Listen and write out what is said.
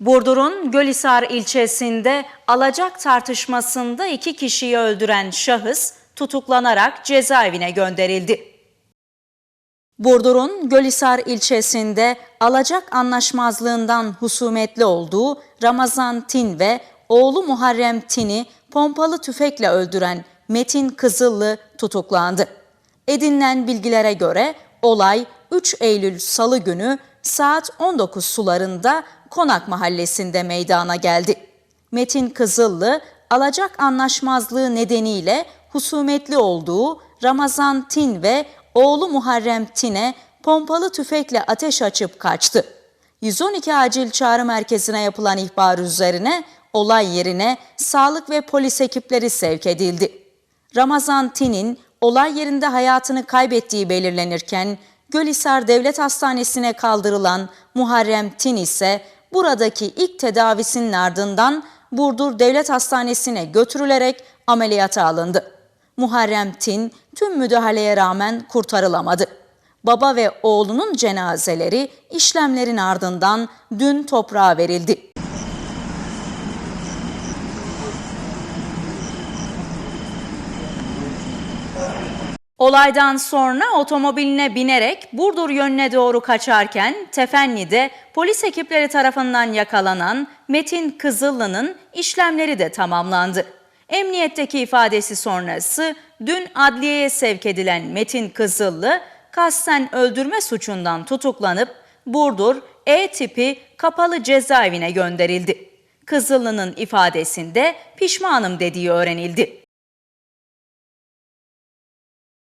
Burdur'un Gölhisar ilçesinde alacak tartışmasında iki kişiyi öldüren şahıs tutuklanarak cezaevine gönderildi. Burdur'un Gölhisar ilçesinde alacak anlaşmazlığından husumetli olduğu Ramazan Tin ve oğlu Muharrem Tin'i pompalı tüfekle öldüren Metin Kızıllı tutuklandı. Edinilen bilgilere göre olay 3 Eylül Salı günü saat 19 sularında Konak Mahallesi'nde meydana geldi. Metin Kızıllı alacak anlaşmazlığı nedeniyle husumetli olduğu Ramazan Tin ve oğlu Muharrem Tin'e pompalı tüfekle ateş açıp kaçtı. 112 acil çağrı merkezine yapılan ihbar üzerine olay yerine sağlık ve polis ekipleri sevk edildi. Ramazan Tin'in olay yerinde hayatını kaybettiği belirlenirken Gölhisar Devlet Hastanesi'ne kaldırılan Muharrem Tin ise buradaki ilk tedavisinin ardından Burdur Devlet Hastanesi'ne götürülerek ameliyata alındı. Muharrem Tin tüm müdahaleye rağmen kurtarılamadı. Baba ve oğlunun cenazeleri işlemlerin ardından dün toprağa verildi. Olaydan sonra otomobiline binerek Burdur yönüne doğru kaçarken Tefenli'de polis ekipleri tarafından yakalanan Metin Kızıllı'nın işlemleri de tamamlandı. Emniyetteki ifadesi sonrası dün adliyeye sevk edilen Metin Kızıllı, kasten öldürme suçundan tutuklanıp Burdur E tipi kapalı cezaevine gönderildi. Kızıllı'nın ifadesinde pişmanım dediği öğrenildi.